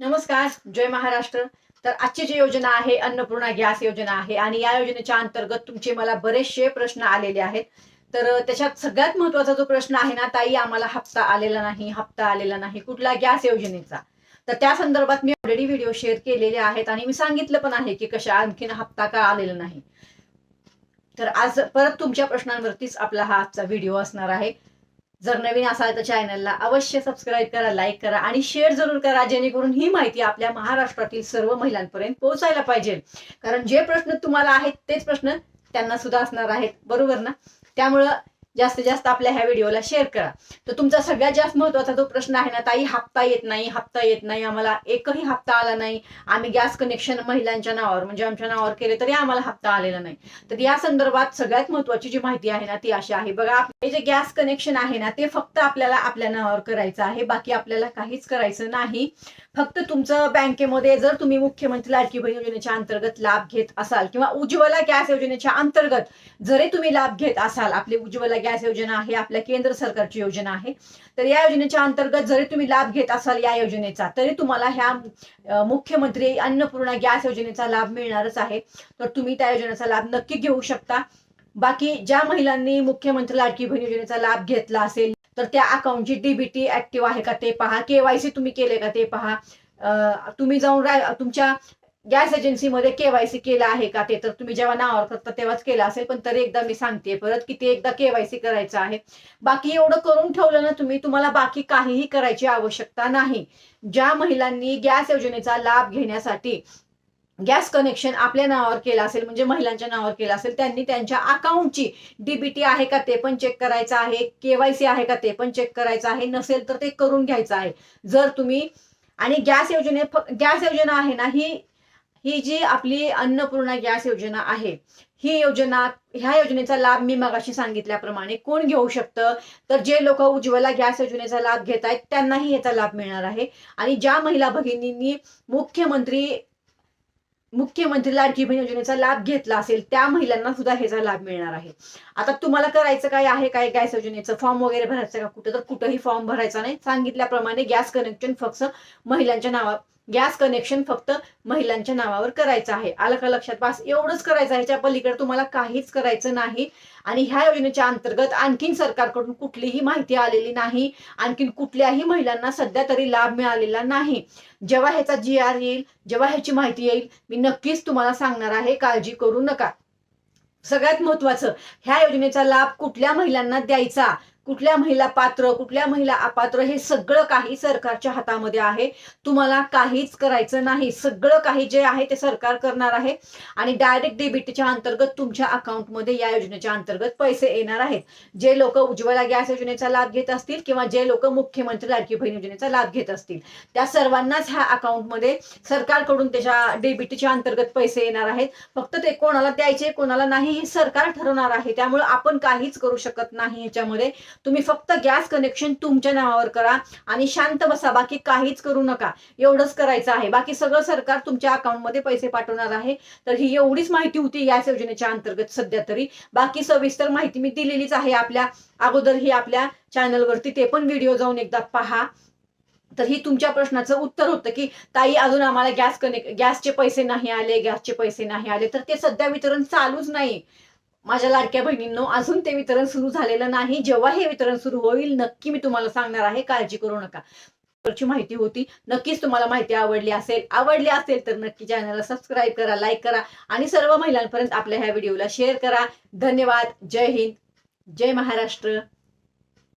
नमस्कार जय महाराष्ट्र. तर आजची जी योजना आहे अन्नपूर्णा गॅस योजना आहे आणि या योजनेच्या अंतर्गत तुमचे मला बरेचसे प्रश्न आलेले आहेत. तर त्याच्यात सगळ्यात महत्त्वाचा जो प्रश्न आहे ना ताई आम्हाला हप्ता आलेला नाही हप्ता आलेला नाही कुठला गॅस योजनेचा? तर त्या संदर्भात मी ऑलरेडी व्हिडिओ शेअर केलेले आहेत आणि मी सांगितलं पण आहे की कशा आणखीन हप्ता का आलेला नाही. तर आज परत तुमच्या प्रश्नांवरतीच आपला हा आजचा व्हिडिओ असणार आहे. जर नवीन असाल तर चॅनलला अवश्य सबस्क्राईब करा लाईक करा आणि शेअर जरूर करा जेणेकरून ही माहिती आपल्या महाराष्ट्रातील सर्व महिलांपर्यंत पोहोचायला पाहिजे. कारण जे प्रश्न तुम्हाला आहेत तेच प्रश्न त्यांना सुद्धा असणार आहेत. बरोबर ना? त्यामुळं जास्तीत जास्त आपल्या ह्या व्हिडिओला शेअर करा. तर तुमचा सगळ्यात जास्त महत्त्वाचा जो प्रश्न आहे ना ताई हप्ता येत नाही हप्ता येत नाही आम्हाला एकही हप्ता आला नाही. आम्ही गॅस कनेक्शन महिलांच्या नावावर म्हणजे आमच्या नावावर केले तरी आम्हाला हप्ता आलेला नाही. तर या संदर्भात सगळ्यात महत्वाची जी माहिती आहे ना ती अशी आहे. बघा हे जे गॅस कनेक्शन आहे ना ते फक्त आपल्याला आपल्या नावावर करायचं आहे. बाकी आपल्याला काहीच करायचं नाही. फक्त तुमचं बँकेमध्ये जर तुम्ही मुख्यमंत्री लाडकी बहीण योजनेच्या अंतर्गत लाभ घेत असाल किंवा उज्ज्वला गॅस योजनेच्या अंतर्गत जरी तुम्ही लाभ घेत असाल आपली उज्ज्वला गॅस योजना आहे आपल्या केंद्र सरकारची योजना आहे तर या योजनेच्या अंतर्गत जरी तुम्ही लाभ घेत असाल या योजनेचा तरी तुम्हाला ह्या मुख्यमंत्री अन्नपूर्णा गॅस योजनेचा लाभ मिळणारच आहे. तर तुम्ही त्या योजनेचा लाभ नक्की घेऊ शकता. बाकी ज्या महिलांनी मुख्यमंत्री लाडकी बहीण योजनेचा लाभ घेतला असेल तर त्या अकाउंटची डीबीटी ऍक्टिव्ह आहे का ते पहा. केवायसी तुम्ही केले का ते पहा. तुम्ही जाऊन तुमच्या गॅस एजन्सीमध्ये केवायसी केलं आहे का ते? तर तुम्ही जेव्हा नावावर करता तेव्हाच केलं असेल पण तरी एकदा मी सांगते परत की ते एकदा केवायसी करायचं आहे. बाकी एवढं करून ठेवलं ना तुम्ही तुम्हाला बाकी काहीही करायची आवश्यकता नाही. ज्या महिलांनी गॅस योजनेचा लाभ घेण्यासाठी गॅस कनेक्शन आपल्या नावावर केलं असेल म्हणजे महिलांच्या नावावर केलं असेल त्यांनी त्यांच्या अकाउंटची डीबीटी आहे का ते पण चेक करायचं आहे केवायसी आहे का ते पण चेक करायचं आहे नसेल तर ते करून घ्यायचं आहे. जर तुम्ही आणि गॅस योजने गॅस योजना आहे ना ही ही जी आपली अन्नपूर्णा गॅस योजना आहे ही योजना ह्या योजनेचा लाभ मी मगाशी सांगितल्याप्रमाणे कोण घेऊ शकतं? तर जे लोक उज्ज्वला गॅस योजनेचा लाभ घेत आहेत त्यांनाही याचा लाभ मिळणार आहे. आणि ज्या महिला भगिनींनी मुख्यमंत्री मुख्यमंत्री लाडकी बहीण योजनेचा लाभ घेतला असेल त्या महिलांना सुद्धा ह्याचा लाभ मिळणार आहे. आता तुम्हाला करायचं काय आहे काय गॅस योजनेचं? फॉर्म वगैरे भरायचं का कुठं? तर कुठंही फॉर्म भरायचा नाही. सांगितल्याप्रमाणे गॅस कनेक्शन फक्त महिलांच्या नावा गॅस कनेक्शन फक्त महिलांच्या नावावर करायचं आहे. आलं का लक्षात? पास एवढंच करायचं आहे. ह्याच्या पलीकडे तुम्हाला काहीच करायचं नाही. आणि ह्या योजनेच्या अंतर्गत आणखीन सरकारकडून कुठलीही माहिती आलेली नाही. आणखीन कुठल्याही महिलांना सध्या तरी लाभ मिळालेला नाही. जेव्हा ह्याचा जी आर येईल जेव्हा ह्याची माहिती येईल मी नक्कीच तुम्हाला सांगणार आहे काळजी करू नका. सगळ्यात महत्वाचं ह्या योजनेचा लाभ कुठल्या महिलांना द्यायचा? कुठल्या महिला पात्र कुठल्या महिला अपात्र हे सगळं काही सरकारच्या हातामध्ये आहे. तुम्हाला काहीच करायचं नाही. सगळं काही जे आहे ते सरकार करणार आहे. आणि डायरेक्ट डेबिटच्या अंतर्गत तुमच्या अकाउंटमध्ये या योजनेच्या अंतर्गत पैसे येणार आहेत. जे लोक उज्ज्वला गॅस योजनेचा लाभ घेत असतील किंवा जे लोक मुख्यमंत्री लाडकी बहीण योजनेचा लाभ घेत असतील त्या सर्वांनाच ह्या अकाउंटमध्ये सरकारकडून त्याच्या डेबिटच्या अंतर्गत पैसे येणार आहेत. फक्त ते कोणाला द्यायचे कोणाला नाही हे सरकार ठरवणार आहे. त्यामुळे आपण काहीच करू शकत नाही याच्यामध्ये. तुम्ही फक्त गॅस कनेक्शन तुमच्या नावावर करा आणि शांत बसा बाकी काहीच करू नका. एवढंच करायचं आहे. बाकी सगळं सरकार तुमच्या अकाउंटमध्ये पैसे पाठवणार आहे. तर ही एवढीच माहिती होती गॅस योजनेच्या अंतर्गत सध्या तरी. बाकी सविस्तर माहिती मी दिलेलीच आहे आपल्या अगोदर ही आपल्या चॅनलवरती. ते पण व्हिडिओ जाऊन एकदा पहा. तर ही तुमच्या प्रश्नाचं उत्तर होतं की ताई अजून आम्हाला गॅस कनेक्ट गॅसचे पैसे नाही आले गॅसचे पैसे नाही आले. तर ते सध्या वितरण चालूच नाही. माझ्या लाडक्या बहिणींनो अजून ते वितरण सुरू झालेलं नाही. जेव्हा हे वितरण सुरू होईल नक्की मी तुम्हाला सांगणार आहे काळजी करू नका. ची माहिती होती नक्कीच तुम्हाला माहिती आवडली असेल. आवडली असेल तर नक्की चॅनलला सबस्क्राईब करा लाईक करा आणि सर्व महिलांपर्यंत आपल्या ह्या व्हिडिओला शेअर करा. धन्यवाद. जय हिंद. जय महाराष्ट्र.